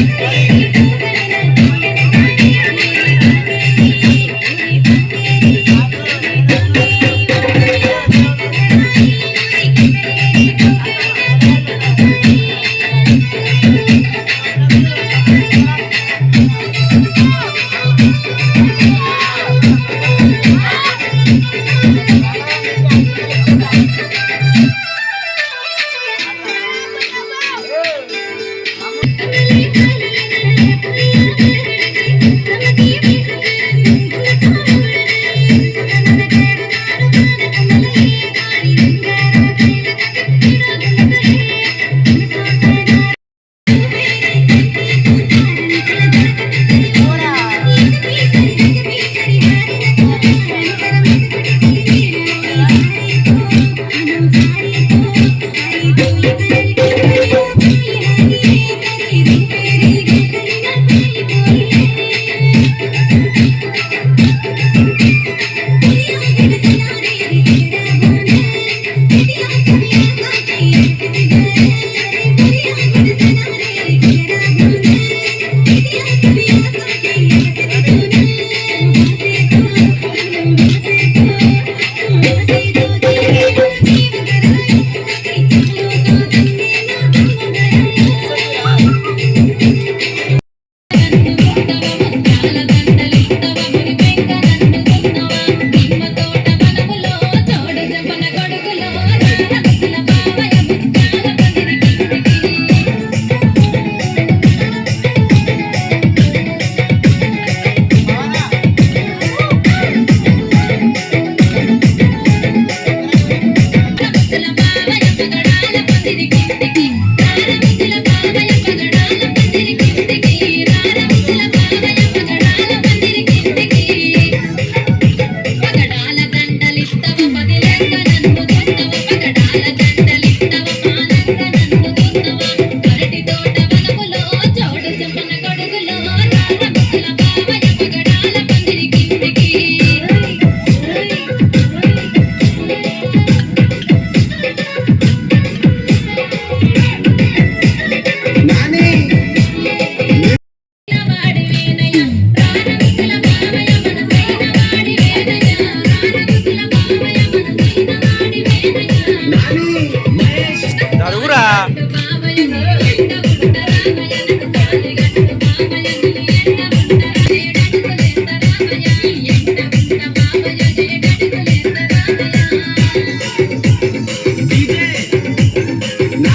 Yeah.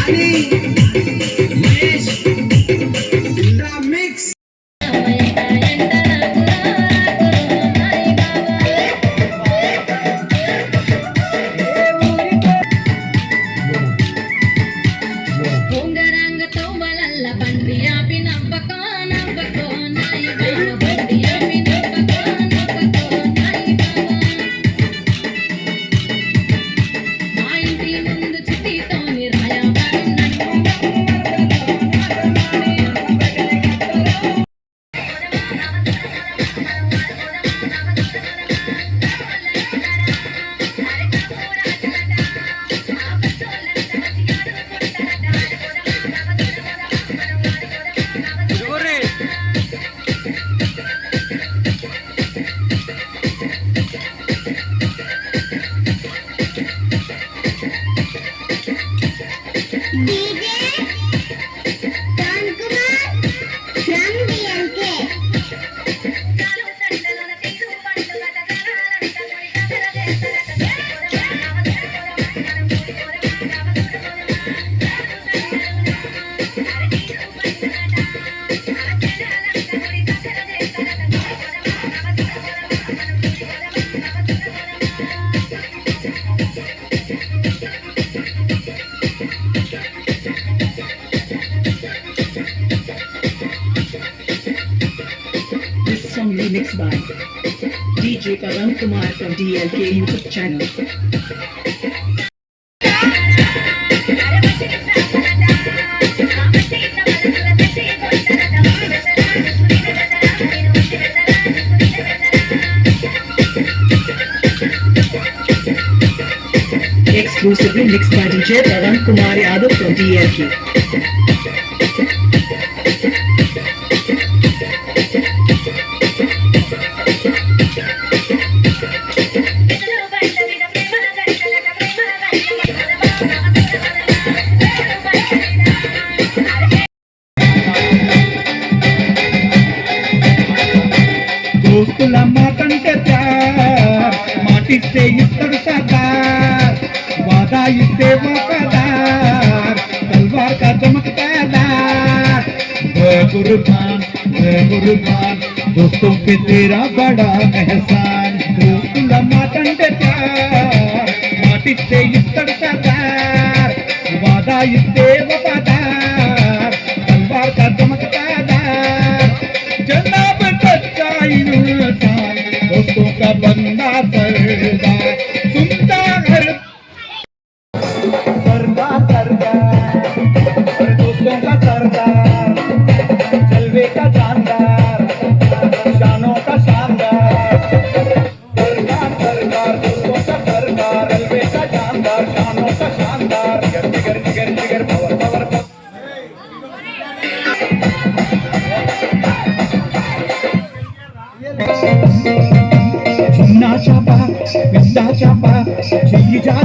Please. Song by DJ Pavan Kumar from DLK YouTube channel. Exclusively mixed by DJ Pavan Kumar Yadav from DLK. कुर्बान मैं कुर्बान दोस्तों पे तेरा बड़ा एहसान। माटन प्यार, माटी से वादा इससे वफादार, तलवार का चमकता दार। जनाब सच्चाई दोस्तों का बंद చెయ్యి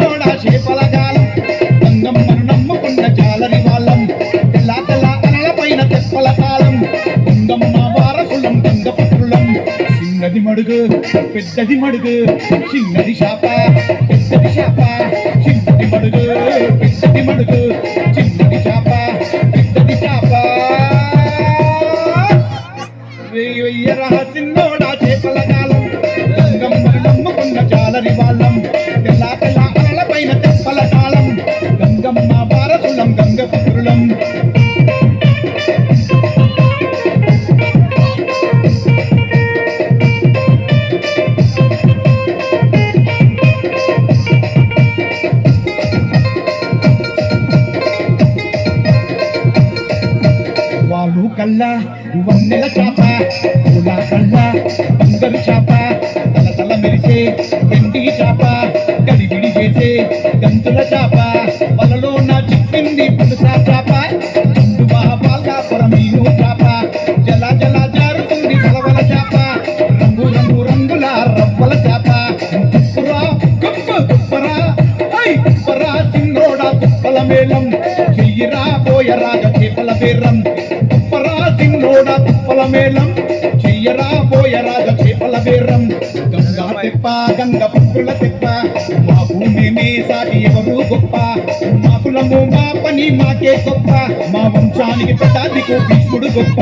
వారసులం గంగపుత్రులం చిన్నది మడుగు పెద్దది మడుగు చిన్నది శాప పెద్దది శాప చిన్నది మడుగు పూల కల్లా బంగారు చేప తల తల మెరిసే వెండి చేప గడిబిడి చేసే గంతుల చేప. వలలో నా చిక్కింది పులుసా చేప చుండు మహాపాల్కాపుర మీను చాప. జల జల జారుతుంది వలవల చాప రంగు రంగు రంగుల రవ్వల ఐ మేళం. చెయ్యిరా పోయరాగ చేపల బేరం కుప్పరా సింగోడా తుప్పల మేళం. చెయ్యరా పోయరాగ చేపల బేరం. గంగా తెప్ప గంగ పుత్రుల తెప్ప. మా భూమి సాటి ఎవరు గొప్ప? మా కులము మా పని మాకే గొప్ప. మా వంశానికి పెద్దాదికు భీష్ముడు గొప్ప.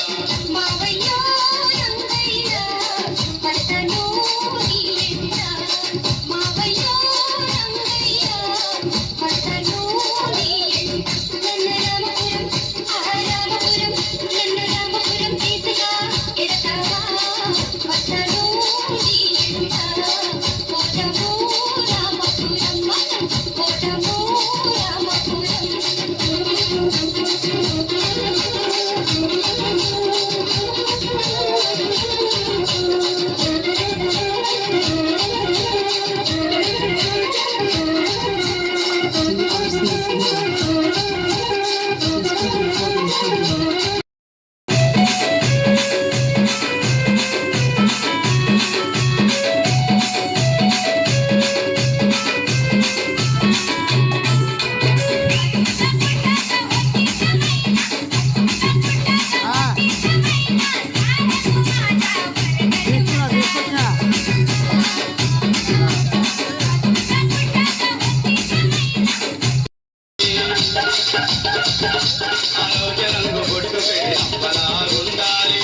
ఆలోచనంగు బొట్టు పెట్టి అప్పలాగుండాలి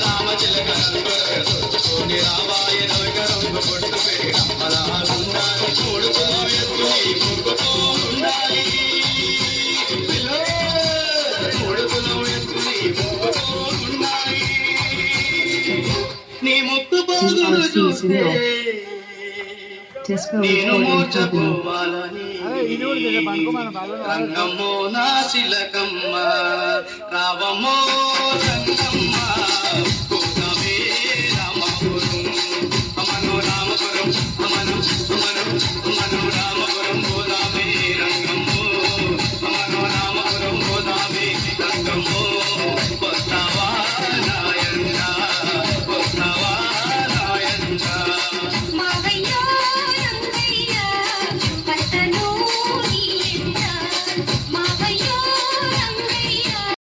రామచిలక రంగుని రావాయ నవక రంగు బొట్టు పెట్టి అప్పలాగుండాలి కొడుకులో ఎత్తు నీ ముగ్గుతో ఉండాలి పిల్లో, కొడుకులో ఎత్తు నీ ముగ్గుతో ఉండాలి నీ ముక్కు పోగులు చూస్తే Tesco నేను Recording రంగమో నా శిలకమ్మ రావమో రంగమ్మ.